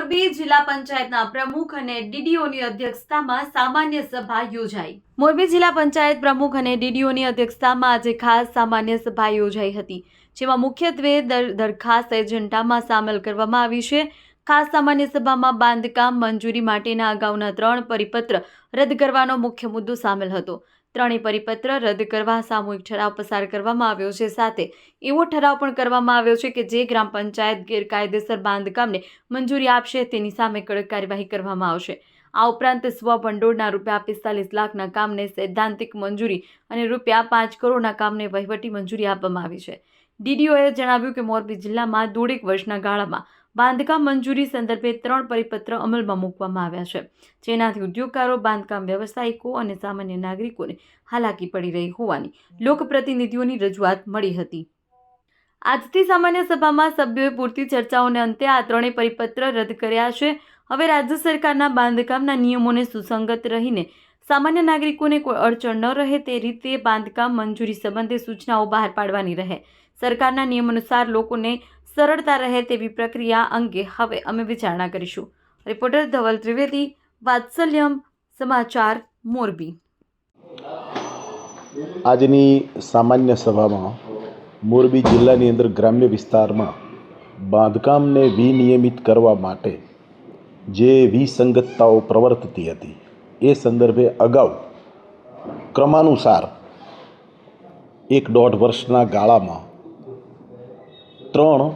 મોરબી જિલ્લા પંચાયતના પ્રમુખ અને ડીડીઓની અધ્યક્ષતામાં સામાન્ય સભા યોજાઈ. મોરબી જિલ્લા પંચાયત પ્રમુખ અને ડીડીઓની અધ્યક્ષતામાં આજે ખાસ સામાન્ય સભા યોજાઈ હતી, જેમાં મુખ્યત્વે દર- દરખાસ્ત એજન્ડામાં સામેલ કરવામાં આવી છે. ખાસ સામાન્ય સભામાં બાંધકામ મંજૂરી માટેના અગાઉના ત્રણ પરિપત્ર રદ કરવાનો મુખ્ય મુદ્દો સામેલ હતો. ત્રણેય પરિપત્ર રદ કરવા, સામૂહિક ઠરાવ પસાર કરવામાં આવ્યો છે સાથે. એવો ઠરાવ પણ કરવામાં આવ્યો છે કે જે ગ્રામ પંચાયત ગેરકાયદેસર બાંધકામને મંજૂરી આપશે, તેની સામે કડક કાર્યવાહી કરવામાં આવશે. આ ઉપરાંત સ્વ ભંડોળના રૂપિયા પિસ્તાલીસ લાખના કામને સૈદ્ધાંતિક મંજૂરી અને રૂપિયા પાંચ કરોડના કામને વહીવટી મંજૂરી આપવામાં આવી છે. ડીડીઓએ જણાવ્યું કે મોરબી જિલ્લામાં દોઢેક વર્ષના ગાળામાં બાંધકામ મંજૂરી સંદર્ભે ત્રણ પરિપત્ર અમલમાં મૂકવામાં આવ્યા છે. જેનાથી ઉદ્યોગકારો, બાંધકામ વ્યવસાયિકો અને સામાન્ય નાગરિકોને હાલાકી પડી રહી હોવાની લોકપ્રતિનિધિઓની રજૂઆત મળી હતી. આજથી સામાન્ય સભામાં સભ્યોએ પૂરતી ચર્ચાઓને અંતે આ ત્રણેય પરિપત્ર રદ કર્યા છે. હવે રાજ્ય સરકારના બાંધકામના નિયમોને સુસંગત રહીને સામાન્ય નાગરિકોને કોઈ અડચણ ન રહે તે રીતે બાંધકામ મંજૂરી સંબંધે સૂચનાઓ બહાર પાડવાની રહે. સરકારના નિયમ અનુસાર લોકોને સરળતા રહે તેવી પ્રક્રિયા અંગે હવે અમે વિચારણા કરીશું. રિપોર્ટર ધવલ ત્રિવેદી, વાત્સલ્યમ સમાચાર, મોરબી. આજની સામાન્ય સભામાં મોરબી જિલ્લાની અંદર ગ્રામ્ય વિસ્તારમાં બાંધકામને વિનિયમિત કરવા માટે જે વિસંગતતાઓ પ્રવર્તતી હતી, એ સંદર્ભે અગાઉ ક્રમાનુસાર એક દોઢ વર્ષના ગાળામાં ત્રણ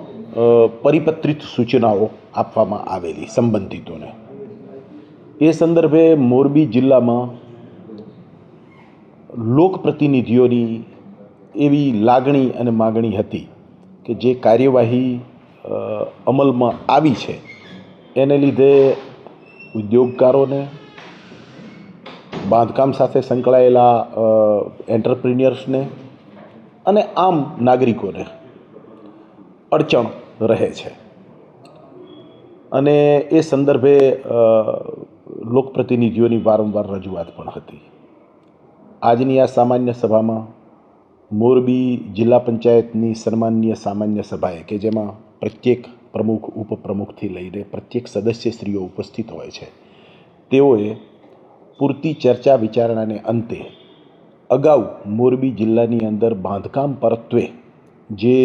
પરિપત્રિત સૂચનાઓ આપવામાં આવેલી સંબંધિતોને. એ સંદર્ભે મોરબી જિલ્લામાં લોકપ્રતિનિધિઓની એવી લાગણી અને માગણી હતી કે જે કાર્યવાહી અમલમાં આવી છે, એને લીધે ઉદ્યોગકારોને બાંધકામ સાથે સંકળાયેલા એન્ટરપ્રિન્યર્સને અને આમ નાગરિકોને અડચણ રહે છે. અને એ સંદર્ભે લોકપ્રતિનિધિઓની વારંવાર રજૂઆત પણ હતી. આજની આ સામાન્ય સભામાં મોરબી જિલ્લા પંચાયતની સન્માનીય સામાન્ય સભાએ, કે જેમાં પ્રત્યેક પ્રમુખ, ઉપપ્રમુખથી લઈને પ્રત્યેક સદસ્યશ્રીઓ ઉપસ્થિત હોય છે, તેઓએ પૂરતી ચર્ચા વિચારણાને અંતે અગાઉ મોરબી જિલ્લાની અંદર બાંધકામ પરત્વે જે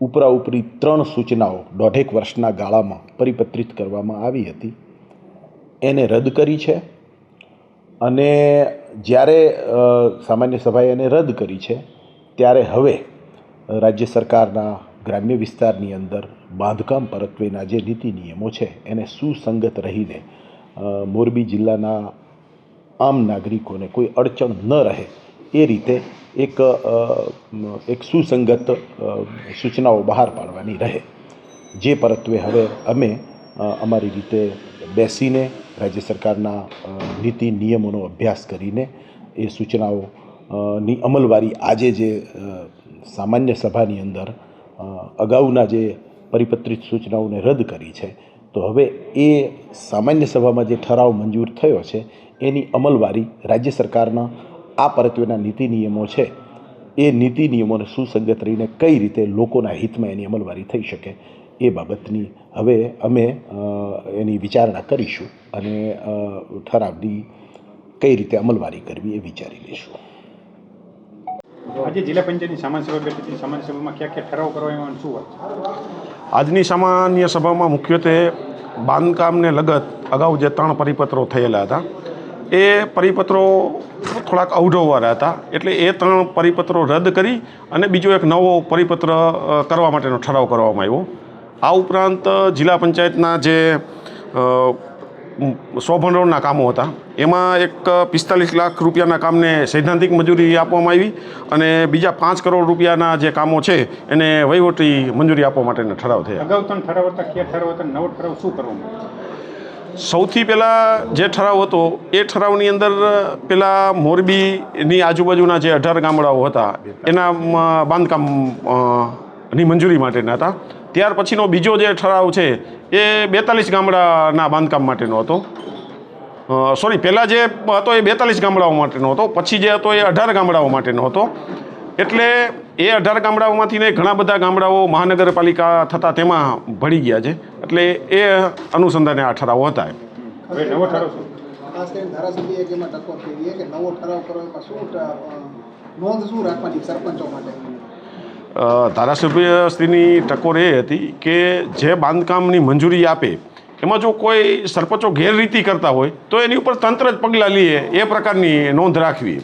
ઉપરા ઉપરી ત્રણ સૂચનાઓ દોઢેક વર્ષના ગાળામાં પરિપત્રિત કરવામાં આવી હતી. એને રદ કરી છે અને જ્યારે સામાન્ય સભાએ એને રદ કરી છે, ત્યારે હવે રાજ્ય સરકારના ગ્રામ્ય વિસ્તારની અંદર બાંધકામ પરત્વેના જે નીતિ નિયમો છે, એને સુસંગત રહીને મોરબી જિલ્લાના આમ નાગરિકોને કોઈ અડચણ ન રહે એ રીતે એક એક સુસંગત સૂચનાઓ બહાર પાડવાની રહે. જે પરત્વે હવે અમે અમારી રીતે બેસીને રાજ્ય સરકારના નીતિ નિયમોનો અભ્યાસ કરીને એ સૂચનાઓ ની અમલવારી આજે જે સામાન્ય સભાની અંદર અગાઉના જે પરિપત્રિત સૂચનાઓને રદ કરી છે, તો હવે એ સામાન્ય સભામાં જે ઠરાવ મંજૂર થયો છે, એની અમલવારી રાજ્ય સરકારના આ પરત્વેના નીતિ નિયમો છે. એ નીતિ નિયમોને સુસંગત રહીને કઈ રીતે લોકોના હિતમાં એની અમલવારી થઈ શકે એ બાબતની હવે અમે એની વિચારણા કરીશું અને ઠરાવની કઈ રીતે અમલવારી કરવી એ વિચારી લઈશું. આજે જિલ્લા પંચાયતની સામાન્ય સભા બેઠકની સામાન્ય સભામાં ક્યાં ક્યાં ઠરાવ કરવા એમાં શું હોય આજની સામાન્ય સભામાં મુખ્યત્વે બાંધકામને લગત અગાઉ જે ત્રણ પરિપત્રો થયેલા હતા એ પરિપત્રો થોડાક અવઢવવાળા હતા. એટલે એ ત્રણ પરિપત્રો રદ કરી અને બીજો એક નવો પરિપત્ર કરવા માટેનો ઠરાવ કરવામાં આવ્યો. આ ઉપરાંત જિલ્લા પંચાયતના જે મ, કામો હતા એમાં એક પિસ્તાલીસ લાખ રૂપિયાના કામને સૈદ્ધાંતિક મજૂરી આપવામાં આવી અને બીજા પાંચ કરોડ રૂપિયાના જે કામો છે એને વહીવટી મંજૂરી આપવા માટેના ઠરાવ થયા. અગાઉ ઠરાવ હતા ઠરાવ હતા નવો ઠરાવ શું કરવામાં સૌથી પહેલાં જે ઠરાવ હતો, એ ઠરાવની અંદર પહેલાં મોરબીની આજુબાજુના જે અઢાર ગામડાઓ હતા, એના બાંધકામની મંજૂરી માટેના હતા. ત્યાર પછીનો બીજો જે ઠરાવ છે, એ બેતાલીસ ગામડાના બાંધકામ માટેનો હતો. સોરી, પહેલાં જે હતો એ બેતાલીસ ગામડાઓ માટેનો હતો, પછી જે હતો એ અઢાર ગામડાઓ માટેનો હતો. એટલે એ અઢાર ગામડાઓમાંથી ને ઘણા બધા ગામડાઓ મહાનગરપાલિકા થતાં તેમાં ભળી ગયા છે. એટલે એ અનુસંધાને આ ઠરાવો હતા એમ. હવે નવો ઠરાવ શું? ખાસ કરીને ધારાસભ્ય શ્રીની ટકોર એ હતી કે જે બાંધકામની મંજૂરી આપે એમાં જો કોઈ સરપંચો ગેરરીતિ કરતા હોય તો એની ઉપર તંત્ર જ પગલાં લઈએ એ પ્રકારની નોંધ રાખવી.